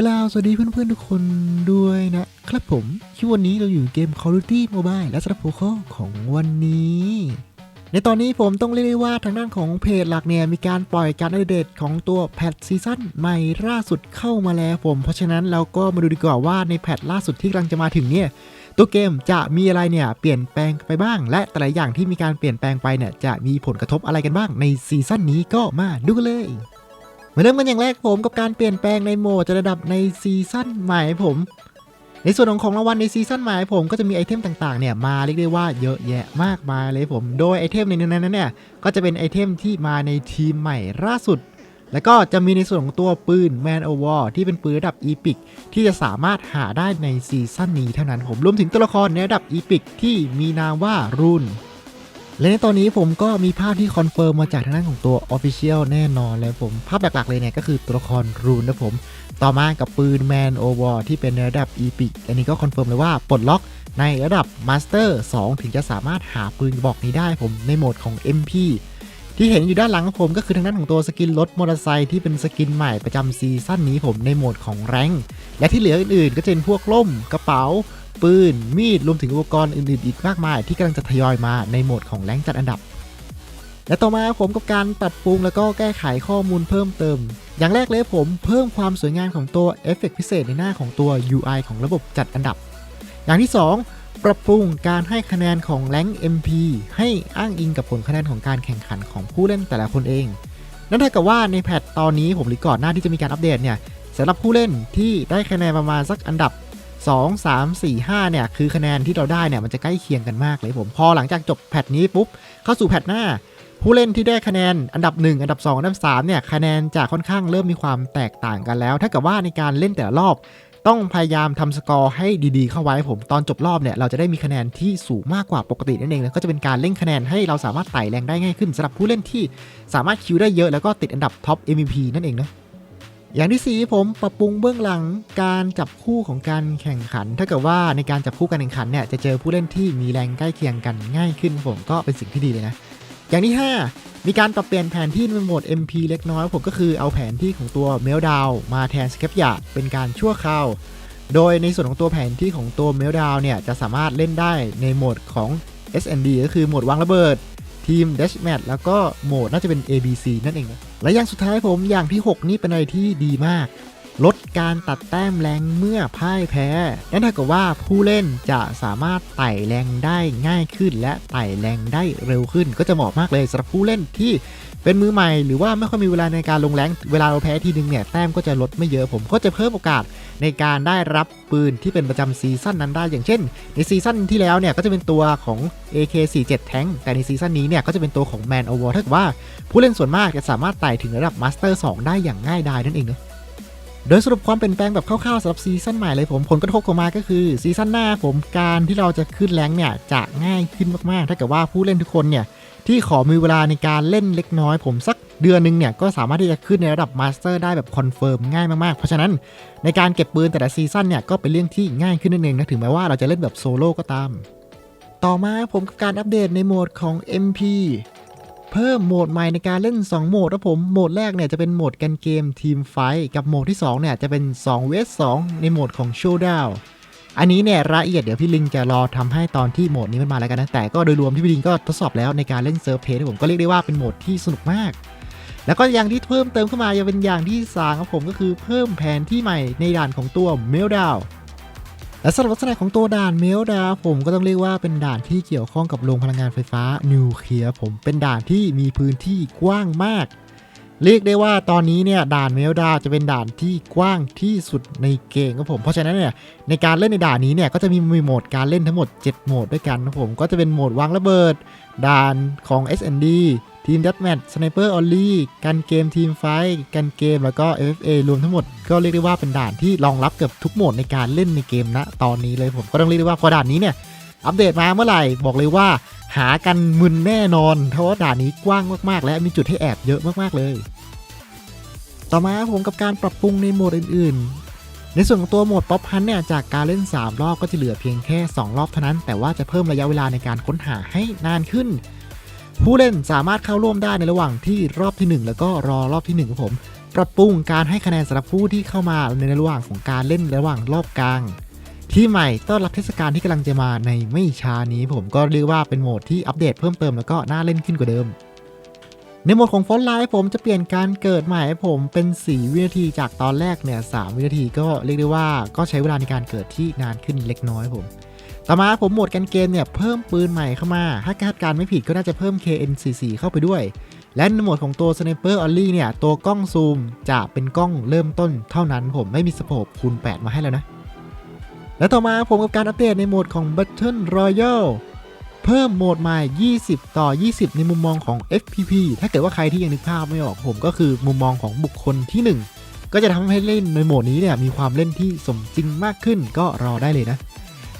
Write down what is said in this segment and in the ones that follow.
กล่าวสวัสดีเพื่อนๆทุกคนด้วยนะครับผมที่วันนี้เราอยู่เกม Call of Duty Mobile และสำหรับหัวข้อของวันนี้ ในตอนนี้ผมต้องเรียกได้ว่าทางด้านของเพจหลักเนี่ย มีการปล่อยการอัปเดตของตัวแพทซีซั่นใหม่ล่าสุดเข้ามาแล้วผม เพราะฉะนั้นเราก็มาดูดีกว่าว่าในแพทล่าสุดที่กำลังจะมาถึงเนี่ยตัวเกมจะมีอะไรเนี่ยเปลี่ยนแปลงไปบ้าง และแต่ละอย่างที่มีการเปลี่ยนแปลงไปเนี่ยจะมีผลกระทบอะไรกันบ้างในซีซั่นนี้ก็มาดูกันเลย มาเริ่มกันอย่างแรกผมกับการเปลี่ยนแปลงในโหมดจะระดับในซีซั่นใหม่ผม ในส่วนของของรางวัลในซีซั่นใหม่ผมก็จะมีไอเทมต่างๆเนี่ยมาเรียกได้ว่าเยอะแยะมากมายเลยผม โดยไอเทมในนั้นเนี่ยก็จะเป็นไอเทมที่มาในทีมใหม่ล่าสุด แล้วก็จะมีในส่วนของตัวปืน Man o w a r ที่เป็นปืนระดับ Epic ที่จะสามารถหาได้ในซีซั่นนี้เท่านั้นผมรวมถึงตัวละครในระดับ Epic ที่มีนามว่ารุน และในตอนนี้ผมก็มีภาพที่คอนเฟิร์มมาจากทางด้านของตัว Official แน่นอนเลยผม ภาพหลักๆเลยเนี่ยก็คือตัวละครรูนนะผม ต่อมากับปืน Man o w a r ที่เป็นในระดับ Epic อันนี้ก็คอนเฟิร์มเลยว่าปลดล็อกในระดับ Master 2ถึงจะสามารถหาปืนบอกนี้ได้ผมในโหมดของ MP ที่เห็นอยู่ด้านหลังของผมก็คือทางด้านของตัวสกินรถมอเตอร์ไซค์ที่เป็นสกินใหม่ประจำซีซั่นนี้ผมในโหมดของแรงค์และที่เหลืออื่นๆ ก็จะเป็นพวกล่มกระเป๋า ปืน มีด รวมถึงอุปกรณ์อื่นๆอีกมากมาย ที่กำลังจะทยอยมาในโหมดของแรงจัดอันดับ และต่อมาผมกับการปรับปรุงแล้วก็แก้ไขข้อมูลเพิ่มเติม อย่างแรกเลยผมเพิ่มความสวยงามของตัวเอฟเฟกต์พิเศษในหน้าของตัว UI ของระบบจัดอันดับ อย่างที่ 2 ปรับปรุงการให้คะแนนของแรง MP ให้อ้างอิงกับผลคะแนนของการแข่งขันของผู้เล่นแต่ละคนเอง นั่นเท่ากับว่าในแพทตอนนี้ผมหรือก่อนหน้าที่จะมีการอัปเดตเนี่ยสำหรับผู้เล่นที่ได้คะแนนประมาณสักอันดับ 2 3 4 5เนี่ยคือคะแนนที่เราได้เนี่ยมันจะใกล้เคียงกันมากเลยผมพอหลังจากจบแพทนี้ปุ๊บเข้าสู่แพทหน้า ผู้เล่นที่ได้คะแนนอันดับ 1 อันดับ 2 อันดับ3เนี่ยคะแนนจะค่อนข้างเริ่มมีความแตกต่างกันแล้ว ถ้ากับว่าในการเล่นแต่ละรอบต้องพยายามทำสกอร์ให้ดีๆ เข้าไว้ผมตอนจบรอบเนี่ยเราจะได้มีคะแนนที่สูงมากกว่าปกตินั่นเองแล้วก็จะเป็นการเล่นคะแนนให้เราสามารถไต่แรงได้ง่ายขึ้นสำหรับผู้เล่นที่สามารถคิวได้เยอะแล้วก็ติดอันดับท็อป MVP นั่นเองนะ อย่างที่ 4 ผมปรับปรุงเบื้องหลังการจับคู่ของการแข่งขัน ถ้าเกิดว่าในการจับคู่การแข่งขันเนี่ยจะเจอผู้เล่นที่มีแรงใกล้เคียงกันง่ายขึ้นผมก็เป็นสิ่งที่ดีเลยนะ อย่างที่ 5 มีการปรับเปลี่ยนแผนที่ในโหมด MP เล็กน้อยผมก็คือเอาแผนที่ของตัวเมลดาวมาแทนสเคปยาเป็นการชั่วคราว โดยในส่วนของตัวแผนที่ของตัวเมลดาวเนี่ยจะสามารถเล่นได้ในโหมดของ SND ก็คือโหมดวางระเบิด ทีม Dash Match แล้วก็โหมดน่าจะเป็น ABC นั่นเองนะและอย่างสุดท้ายผมอย่างที่ 6 นี่เป็นอะไรที่ดีมาก ลดการตัดแต้มแรงเมื่อพ่ายแพ้ นั่นเท่ากับว่าผู้เล่นจะสามารถไต่แรงได้ง่ายขึ้น และไต่แรงได้เร็วขึ้น ก็จะเหมาะมากเลยสำหรับผู้เล่นที่เป็นมือใหม่หรือว่าไม่ค่อยมีเวลาในการลงแรงเวลาเราแพ้ทีนึงเนี่ยแต้มก็จะลดไม่เยอะผมก็จะเพิ่มโอกาสในการได้รับปืนที่เป็นประจำซีซั่นนั้นได้ อย่างเช่น ในซีซั่นที่แล้วเนี่ยก็จะเป็นตัวของ AK47 Tank แต่ในซีซั่นนี้เนี่ยก็จะเป็นตัวของ Man o v e r ถ้าว่า ผู้เล่นส่วนมากจะสามารถไต่ถึงระดับ Master 2ได้อย่างง่ายดายนั่นเองเนาะ โดยสรุปความเปลี่ยนแปลงแบบคร่าวๆสำหรับซีซั่นใหม่เลยผมผลกระทบของมาก็คือซีซั่นหน้าผมการที่เราจะขึ้นแรงเนี่ยจะง่ายขึ้นมากๆ ถ้าเกิดว่าผู้เล่นทุกคนเนี่ยที่ขอมีเวลาในการเล่นเล็กน้อยผมสักเดือนหนึงเนี่ยก็สามารถที่จะขึ้นในระดับมาสเตอร์ได้แบบคอนเฟิร์มง่ายมากๆ เพราะฉะนั้นในการเก็บปืนแต่ละซีซั่นเนี่ยก็เป็นเรื่องที่ง่ายขึ้นนั่นเองนะถึงแม้ว่าเราจะเล่นแบบโซโล่ก็ตาม ต่อมาผมกับการอัปเดตในโหมดของ MP เพิ่มโหมดใหม่ในการเล่น 2 โหมดนะผมโหมดแรกเนี่ยจะเป็นโหมดกันเกมทีมไฟกับโหมดที่2เนี่ยจะเป็น2 vs 2ในโหมดของ Showdown อันนี้เนี่ยรายละเอียดเดี๋ยวพี่ลิงจะรอทำให้ตอนที่โหมดนี้มันมาแล้วกันนะแต่ก็โดยรวมที่พี่ลิงก็ทดสอบแล้วในการเล่นเซิร์ฟเพย์ผมก็เรียกได้ว่าเป็นโหมดที่สนุกมาก แล้วก็อย่างที่เพิ่มเติมเข้ามายังเป็นอย่างที่สามครับผมก็คือเพิ่มแผนที่ใหม่ในด่านของตัวเมลดาว และสำหรับลักษณะของตัวด่านเมลดาผมก็ต้องเรียกว่าเป็นด่านที่เกี่ยวข้องกับโรงพลังงานไฟฟ้านิวเคลียร์ผมเป็นด่านที่มีพื้นที่กว้างมาก เรียกได้ว่าตอนนี้เนี่ยด่านเมลดาจะเป็นด่านที่กว้างที่สุดในเกมครับผม เพราะฉะนั้นเนี่ยในการเล่นในด่านนี้เนี่ยก็จะมีมีโหมดการเล่นทั้งหมด 7 โหมดด้วยกันครับผมก็จะเป็นโหมดวางระเบิด ด่านของ SND ทีมดัตแมทสไนเปอร์ออลลี่กันเกมทีมไฟกันเกมแล้วก็ FFA รวมทั้งหมด ก็เรียกได้ว่าเป็นด่านที่รองรับเกือบทุกโหมดในการเล่นในเกมณตอนนี้เลยผมก็ต้องเรียกได้ว่าพอด่านนี้เนี่ยอัปเดตมาเมื่อไหร่บอกเลยว่า หากันมึนแน่นอนเพราะว่าด่านนี้กว้างมากๆ และมีจุดให้แอบเยอะมากๆเลย ต่อมาผมกับการปรับปรุงในโหมดอื่นๆในส่วนของตัวโหมดป๊อปฮันเนี่ยจากการเล่น 3 รอบก็จะเหลือเพียงแค่ 2 รอบเท่านั้น แต่ว่าจะเพิ่มระยะเวลาในการค้นหาให้นานขึ้น ผู้เล่นสามารถเข้าร่วมได้ในระหว่างที่รอบที่ 1 แล้วก็รอรอบที่1ครับผม ปรับปรุงการให้คะแนนสำหรับผู้ที่เข้ามาในระหว่างของการเล่นระหว่างรอบกลาง ที่ใหม่ต้อนรับเทศกาลที่กำลังจะมาในไม่ช้านี้ผมก็เรียกว่าเป็นโหมดที่อัปเดตเพิ่มเติมแล้วก็น่าเล่นขึ้นกว่าเดิมในโหมดของฟอนต์ไลท์ผมจะเปลี่ยนการเกิดใหม่ให้ผมเป็น 4 วินาทีจากตอนแรกเนี่ย3วินาทีก็เรียกได้ว่าก็ใช้เวลาในการเกิดที่นานขึ้นเล็กน้อยผม ต่อมาผมโหมดการเกมเนี่ยเพิ่มปืนใหม่เข้ามา ถ้าคาดการณ์ไม่ผิดก็น่าจะเพิ่ม KN44 เข้าไปด้วย และในโหมดของตัว Sniper Only เนี่ย ตัวกล้องซูมจะเป็นกล้องเริ่มต้นเท่านั้นผมไม่มีสโคปคูณ 8 มาให้แล้วนะ และต่อมาผมกับการอัปเดตในโหมดของ Battle Royale เพิ่มโหมดใหม่ 20 ต่อ 20 ในมุมมองของ FPP ถ้าเกิดว่าใครที่ยังนึกภาพไม่ออกผมก็คือมุมมองของบุคคลที่ 1 ก็จะทำให้เล่นในโหมดนี้เนี่ยมีความเล่นที่สมจริงมากขึ้นก็รอได้เลยนะ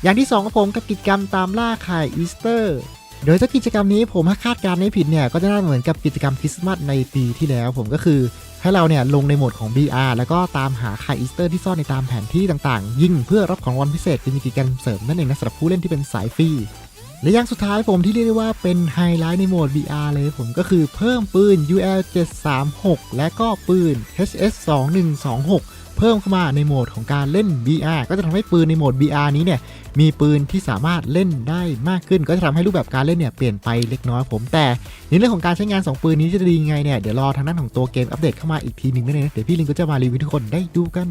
อย่างที่2ของผมกับกิจกรรมตามล่าไข่อีสเตอร์ โดยเจ้ากิจกรรมนี้ผมถ้าคาดการณ์ไม่ผิดเนี่ย ก็จะน่าเหมือนกับกิจกรรมคริสต์มาสในปีที่แล้ว ผมก็คือให้เราเนี่ยลงในโหมดของ BR แล้วก็ตามหาไข่อีสเตอร์ที่ซ่อนในตามแผนที่ต่างๆ ยิ่งเพื่อรับของรางวัลพิเศษเป็นกิจกรรมเสริมนั่นเองนะสำหรับผู้เล่นที่เป็นสายฟรีและอย่างสุดท้ายผมที่เรียกได้ว่าเป็นไฮไลท์ในโหมด BR เลยผมก็คือเพิ่มปืน UL 736และก็ปืน HS 2126 เพิ่มเข้ามาในโหมดของการเล่น BR ก็จะทำให้ปืนในโหมด BR นี้เนี่ยมีปืนที่สามารถเล่นได้มากขึ้น ก็จะทำให้รูปแบบการเล่นเนี่ยเปลี่ยนไปเล็กน้อยผมแต่ในเรื่องของการใช้งาน 2 ปืนนี้จะดียังไงเนี่ยเดี๋ยวรอทางด้านของตัวเกมอัปเดตเข้ามาอีกทีหนึ่งนั่นเองนะเดี๋ยวพี่ลิงก็จะมารีวิวทุกคนได้ดูกัน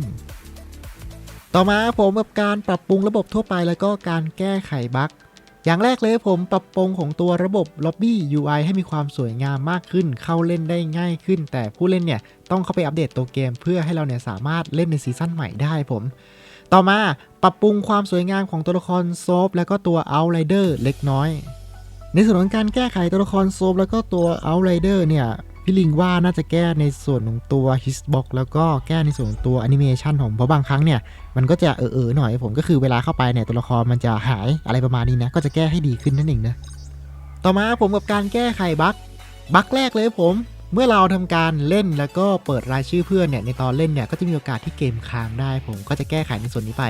ต่อมาผมกับการปรับปรุงระบบทั่วไปแล้วก็การแก้ไขบั๊ก อย่างแรกเลยผมปรับปรุงของตัวระบบล็อบบี้ UI ให้มีความสวยงามมากขึ้น เข้าเล่นได้ง่ายขึ้น แต่ผู้เล่นเนี่ยต้องเข้าไปอัปเดตตัวเกม เพื่อให้เราเนี่ยสามารถเล่นในซีซั่นใหม่ได้ผม ต่อมาปรับปรุงความสวยงามของตัวละครโซฟแล้วก็ตัวเอาไรเดอร์เล็กน้อย ในส่วนของการแก้ไขตัวละครโซฟแล้วก็ตัวเอาไรเดอร์เนี่ย พี่ลิงว่าน่าจะแก้ในส่วนของตัว Hitbox แล้วก็แก้ในส่วนของตัวแอนิเมชันของเพราะบางครั้งเนี่ย มันก็จะเออๆหน่อยผมก็คือเวลาเข้าไปเนี่ยตัวละครมันจะหายอะไรประมาณนี้นะ ก็จะแก้ให้ดีขึ้นนั่นเองนะ ต่อมาผมกับการแก้ไขบั๊กบั๊กแรกเลยผมเมื่อเราทำการเล่นแล้วก็เปิดรายชื่อเพื่อนเนี่ยในตอนเล่นเนี่ยก็จะมีโอกาสที่เกมค้างได้ ผมก็จะแก้ไขในส่วนนี้ไป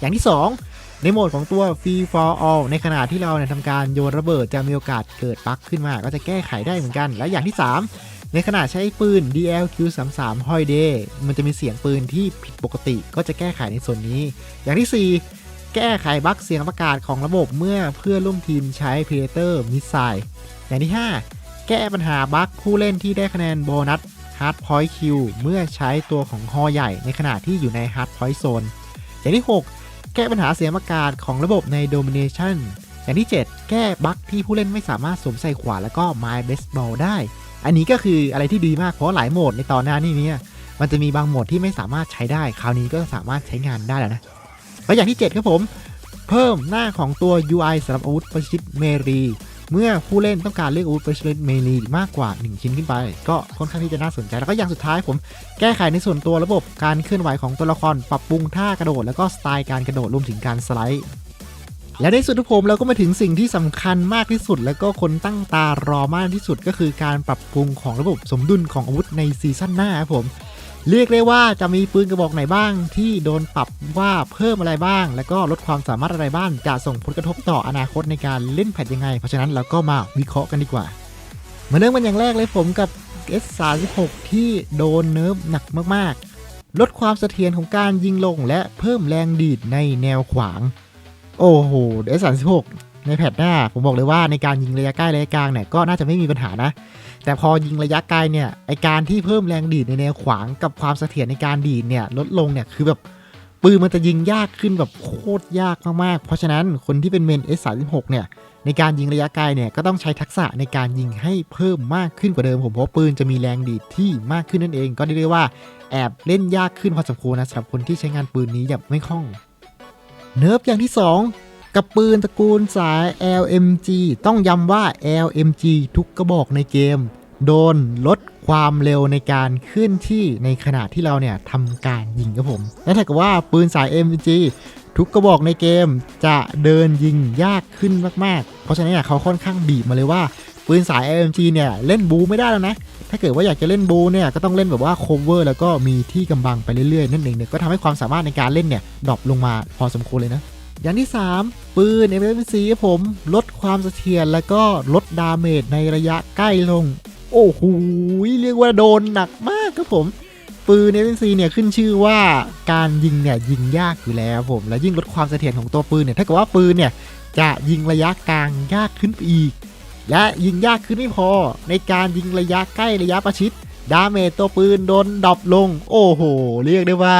อย่างที่ 2 ในโหมดของตัว Free for All ในขณะที่เราเนี่ยทำการโยนระเบิดจะมีโอกาสเกิดบั๊กขึ้นมา ก็จะแก้ไขได้เหมือนกัน และอย่างที่ 3 ในขณะใช้ปืน DLQ33 Holiday มันจะมีเสียงปืนที่ผิดปกติก็จะแก้ไขในส่วนนี้ อย่างที่ 4 แก้ไขบั๊กเสียงประกาศของระบบเมื่อเพื่อนร่วมทีมใช้ Predator Missile อย่างที่ 5 แก้ปัญหาบั๊กผู้เล่นที่ได้คะแนนโบนัส Hard Point Q เมื่อใช้ตัวของฮอใหญ่ในขณะที่อยู่ใน Hard Point Zone อย่างที่ 6 แก้ปัญหาเสียงประกาศของระบบใน Domination อย่างที่ 7 แก้บั๊กที่ผู้เล่นไม่สามารถสวมใส่ขวานแล้วก็ไม้ Baseball ได้ อันนี้ก็คืออะไรที่ดีมากเพราะหลายโหมดในตอนหน้านี้เนี่ยมันจะมีบางโหมดที่ไม่สามารถใช้ได้ คราวนี้ก็สามารถใช้งานได้แล้วนะและอย่างที่ 7 ครับผม เพิ่มหน้าของตัว UI สำหรับอาวุธประชิดเมรีเมื่อผู้เล่นต้องการเลือกอาวุธประชิดเมรีมากกว่า 1 ชิ้นขึ้นไป ก็ค่อนข้างที่จะน่าสนใจ แล้วก็อย่างสุดท้ายผมแก้ไขในส่วนตัวระบบการเคลื่อนไหวของตัวละครปรับปรุงท่ากระโดด แล้วก็สไตล์การกระโดดรวมถึงการสไลด์ และในสุดทุกผมเราก็มาถึงสิ่งที่สำคัญมากที่สุด แล้วก็คนตั้งตารอมากที่สุดก็คือการปรับปรุงของระบบสมดุลของอาวุธในซีซั่นหน้าครับผม เรียกได้ว่าจะมีปืนกระบอกไหนบ้าง ที่โดนปรับว่าเพิ่มอะไรบ้าง แล้วก็ลดความสามารถอะไรบ้างจะส่งผลกระทบต่ออนาคตในการเล่นแพทยังไง เพราะฉะนั้นเราก็มาวิเคราะห์กันดีกว่า มาเริ่มกันอย่างแรกเลยผมกับ S36 ที่โดนเนิร์ฟหนักมากๆ ลดความเสถียรของการยิงลงและเพิ่มแรงดีดในแนวขวาง โอ้โห S36 ในแพทหน้า ผมบอกเลยว่าในการยิงระยะใกล้ระยะกลางเนี่ยก็น่าจะไม่มีปัญหานะ แต่พอยิงระยะไกลเนี่ยไอการที่เพิ่มแรงดีดในแนวขวางกับความเสถียรในการดีดเนี่ยลดลงเนี่ยคือแบบปืนมันจะยิงยากขึ้นแบบโคตรยากมากๆ เพราะฉะนั้นคนที่เป็นเมน S36 เนี่ยในการยิงระยะไกลเนี่ยก็ต้องใช้ทักษะในการยิงให้เพิ่มมากขึ้นกว่าเดิมผมเพราะปืนจะมีแรงดีดที่มากขึ้นนั่นเอง ก็เรียกได้ว่าแอบเล่นยากขึ้นพอสมควรนะสำหรับคนที่ใช้งานปืนนี้แบบไม่คล่อง เนิร์ฟอย่างที่ 2 กับปืนตระกูลสาย LMG ต้องย้ำว่า LMG ทุกกระบอกในเกม โดนลดความเร็วในการเคลื่อนที่ในขณะที่เราเนี่ยทำการยิงครับผมและถ้าเกิดว่าปืนสาย MG ทุกกระบอกในเกมจะเดินยิงยากขึ้นมาก ๆ เพราะฉะนั้นเนี่ยเขาค่อนข้างบีบมาเลยว่า ปืนสาย LMG เนี่ยเล่นบูไม่ได้แล้วนะ ถ้าเกิดว่าอยากจะเล่นบูเนี่ยก็ต้องเล่นแบบว่า cover แล้วก็มีที่กำบังไปเรื่อยๆ นั่นเองเนี่ยก็ทำให้ความสามารถในการเล่นเนี่ยดรอปลงมาพอสมควรเลยนะ อย่างที่ 3 ปืน MFC ผมลดความเสถียรแล้วก็ลดดาเมจในระยะใกล้ลง โอ้โหเรียกว่าโดนหนักมากครับผมปืน FNC เนี่ยขึ้นชื่อว่าการยิงเนี่ยยิงยากอยู่แล้วผมและยิ่งลดความเสถียรของตัวปืนเนี่ยถ้าเกิดว่าปืนเนี่ยจะยิงระยะกลางยากขึ้นไปอีก และยิงยากขึ้นไม่พอ ในการยิงระยะใกล้ระยะประชิด ดาเมจตัวปืนโดนดรอปลง โอ้โห เรียกได้ว่า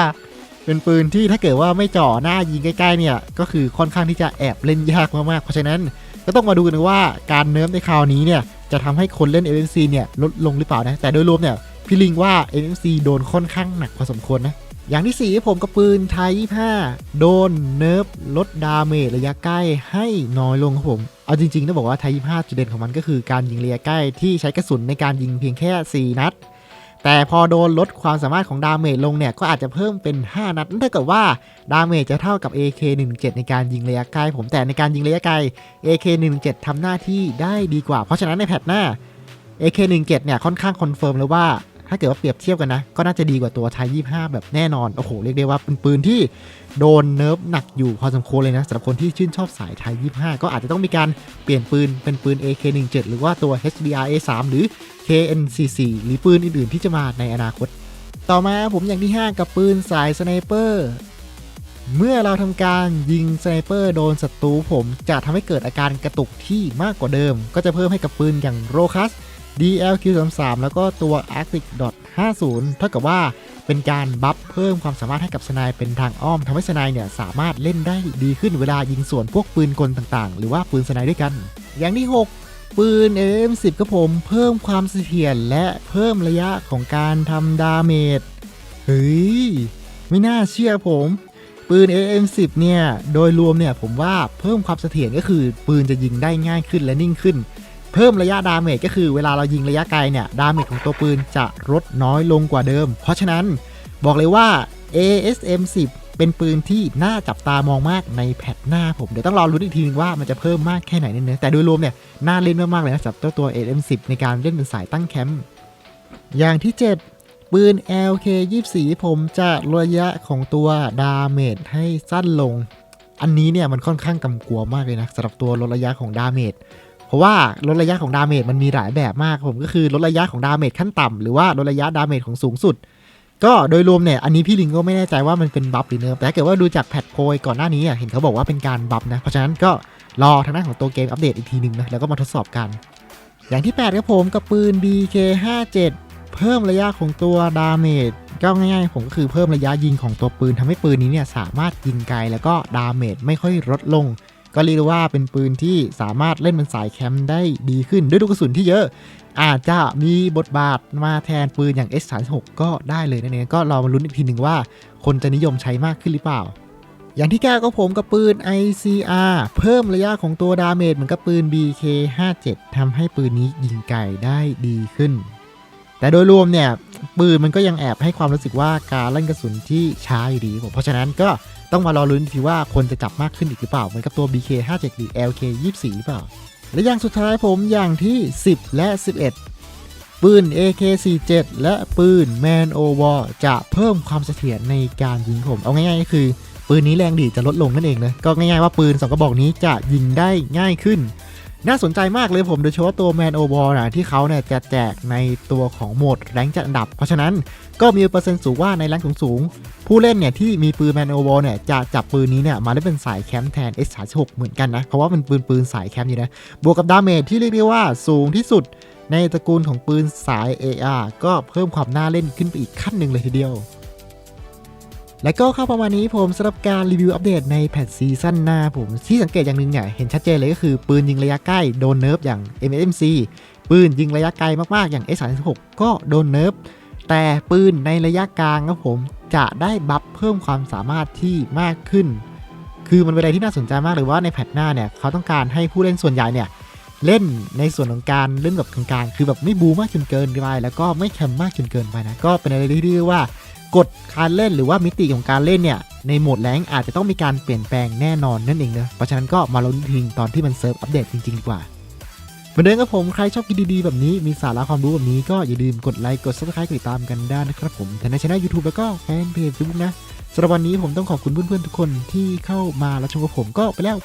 เป็นปืนที่ถ้าเกิดว่าไม่จ่อหน้ายิงใกล้ๆเนี่ย ก็คือค่อนข้างที่จะแอบเล่นยากมากๆ เพราะฉะนั้นก็ต้องมาดูกันว่าการเนิร์ฟในคราวนี้เนี่ยจะทำให้คนเล่น FNC เนี่ยลดลงหรือเปล่านะ แต่โดยรวมเนี่ยพี่ลิงว่า FNC โดนค่อนข้างหนักพอสมควรนะ อย่างที่ 4 ผมกับปืนไทย25 โดนเนิร์ฟลดดาเมจระยะใกล้ให้น้อยลงครับผม เอาจริงๆต้องบอกว่าไทย25 จุดเด่นของมันก็คือการยิงระยะใกล้ที่ใช้กระสุนในการยิงเพียงแค่ 4 นัด แต่พอโดนลดความสามารถของดาเมจลงเนี่ย ก็อาจจะเพิ่มเป็น 5 นัดนั่นเท่ากับว่าดาเมจจะเท่ากับ AK17 ในการยิงระยะไกลผมแต่ในการยิงระยะไกล AK17 ทำหน้าที่ได้ดีกว่า เพราะฉะนั้นในแพทหน้า AK17 เนี่ยค่อนข้างคอนเฟิร์มเลยว่า ถ้าเกิดว่าเปรียบเทียบกันนะ ก็น่าจะดีกว่าตัวไทย25 แบบแน่นอน โอ้โห เรียกได้ว่าเป็นปืนที่โดนเนิร์ฟหนักอยู่พอสมควรเลยนะสำหรับคนที่ชื่นชอบสายไทย25 ก็อาจจะต้องมีการเปลี่ยนปืนเป็นปืน AK17 หรือว่าตัว HBR A3 หรือ KNCC หรือปืนอื่นๆ ที่จะมาในอนาคต ต่อมาผมอย่างที่ 5 กับปืนสายสไนเปอร์เมื่อเราทำการยิงสไนเปอร์โดนศัตรูผมจะทำให้เกิดอาการกระตุกที่มากกว่าเดิม ก็จะเพิ่มให้กับปืนอย่างโรคัส DLQ33 แล้วก็ตัว Arctic Dot 50 เท่ากับว่าเป็นการบัฟเพิ่มความสามารถให้กับสไนเป็นทางอ้อมทำให้สไนเนี่ยสามารถเล่นได้ดีขึ้นเวลายิงส่วนพวกปืนกลต่างๆ หรือว่าปืนสไนด้วยกัน อย่างที่ 6ปืน AM10 กับผมเพิ่มความเสถียรและเพิ่มระยะของการทำดาเมจ เฮ้ย ไม่น่าเชื่อผม ปืน AM10 เนี่ย โดยรวมเนี่ยผมว่าเพิ่มความเสถียรก็คือปืนจะยิงได้ง่ายขึ้นและนิ่งขึ้น เพิ่มระยะดาเมจก็คือเวลาเรายิงระยะไกลเนี่ยดาเมจของตัวปืนจะลดน้อยลงกว่าเดิม เพราะฉะนั้นบอกเลยว่า ASM10 เป็นปืนที่น่าจับตามองมากในแพทหน้าผม เดี๋ยวต้องรอรุ้อีกทีนึงว่ามันจะเพิ่มมากแค่ไหนเนี่ยแต่โดยรวมเนี่ยน่าเล่นมากๆเลยนะสำหรับเจ้าตัว ASM10 ในการเล่นเป็นสายตั้งแคมป์อย่างที่ 7 ปืน LK24 ผมจะระยะของตัวดาเมจให้สั้นลง อันนี้เนี่ยมันค่อนข้างกำกวมมากเลยนะสำหรับตัวลดระยะของดาเมจ เพราะว่าลดระยะของดาเมจมันมีหลายแบบมากผมก็คือลดระยะของดาเมจขั้นต่ำหรือว่าลดระยะดาเมจของสูงสุด ก็โดยรวมเนี่ยอันนี้พี่ลิงก็ไม่แน่ใจว่ามันเป็นบัฟหรือเนิร์ฟแต่เกิดว่าดูจากแพทโพยก่อนหน้านี้อะเห็นเขาบอกว่าเป็นการบัฟนะเพราะฉะนั้นก็รอทางด้านของตัวเกมอัปเดตอีกทีหนึ่งนะแล้วก็มาทดสอบกัน อย่างที่8ครับผมกับปืน BK57 เพิ่มระยะของตัวดาเมจก็ง่ายๆ ผมก็คือเพิ่มระยะยิงของตัวปืนทำให้ปืนนี้เนี่ยสามารถยิงไกลแล้วก็ดาเมจไม่ค่อยลดลง ก็เรียกว่าเป็นปืนที่สามารถเล่นเป็นสายแคมป์ได้ดีขึ้น ด้วยลูกกระสุนที่เยอะ อาจจะมีบทบาทมาแทนปืนอย่าง S36 ก็ได้เลยนั่นเองก็รอมาลุ้นอีกทีหนึ่งว่า คนจะนิยมใช้มากขึ้นหรือเปล่า อย่างที่แก้ก็ผมกับปืน ICR เพิ่มระยะของตัวดาเมจเหมือนกับปืน BK57 ทำให้ปืนนี้ยิงไกลได้ดีขึ้น แต่โดยรวมเนี่ย ปืนมันก็ยังแอบให้ความรู้สึกว่าการเล่นกระสุนที่ช้าอยู่ดีผมเพราะฉะนั้นก็ต้องมารอลุ้นทีว่าคนจะจับมากขึ้นอีกหรือเปล่า เหมือนกับตัว BK57 หรือ LK24 หรือเปล่า และอย่างสุดท้ายผมอย่างที่ 10 และ 11 ปืน AK47 และปืน Man o War จะเพิ่มความเสถียรในการยิงผม เอาง่ายๆก็คือ ปืนนี้แรงดีจะลดลงนั่นเองนะก็ง่ายๆว่าปืน 2 กระบอกนี้จะยิงได้ง่ายขึ้น น่าสนใจมากเลยผมโดยเฉพาะตัว Man o War นะที่เขาเนี่ยจะแจกในตัวของโหมดแรงจัดอันดับ เพราะฉะนั้นก็มีเปอร์เซ็นต์สูงว่าในแรงสูงๆผู้เล่นเนี่ยที่มีปืน Man o War เนี่ยจะจับปืนนี้เนี่ยมาเล่นเป็นสายแคมป์แทน S36 เหมือนกันนะ เพราะว่าเป็นปืนปืนสายแคมป์อยู่นะ บวกกับดาเมจที่เรียกได้ว่าสูงที่สุดในตระกูลของปืนสาย AR ก็เพิ่มความน่าเล่นขึ้นไปอีกขั้นหนึ่งเลยทีเดียว และก็เข้าประมาณนี้ผมสำหรับการรีวิวอัปเดตในแพทซีซั่นหน้าผมที่สังเกตอย่างหนึ่งเนี่ยเห็นชัดเจนเลยก็คือปืนยิงระยะใกล้โดนเนิร์ฟอย่าง MSMC ปืนยิงระยะไกลมากๆอย่าง S36 ก็โดนเนิร์ฟแต่ปืนในระยะกลางครับผมจะได้บัฟเพิ่มความสามารถที่มากขึ้น คือมันเป็นอะไรที่น่าสนใจมากเลยว่าในแพทหน้าเนี่ยเขาต้องการให้ผู้เล่นส่วนใหญ่เนี่ยเล่นในส่วนของการเล่นแบบกลางๆ คือแบบไม่บูมากจนเกินไปแล้วก็ไม่แคมมากจนเกินไปนะ ก็เป็นอะไรที่เรียกว่า กฎการเล่นหรือว่ามิติของการเล่นเนี่ย ในโหมดแรงอาจจะต้องมีการเปลี่ยนแปลงแน่นอนนั่นเองเนะเพราะฉะนั้นก็มาลุ้นทิงตอนที่มันเซิร์ฟอัปเดตจริงๆดีกว่าเหมือนเดิมกับผมใครชอบกินดีๆแบบนี้มีสาระความรู้แบบนี้ก็อย่าลืมกดไลค์กด subscribe กดติดตามกันได้นะครับผมแต่ในช่องยูทูบแล้วก็แฟนเพจ Facebook นะสำหรับวันนี้ผมต้องขอบคุณเพื่อนๆทุกคนที่เข้ามารับชมกับผมก็ไปแล้ว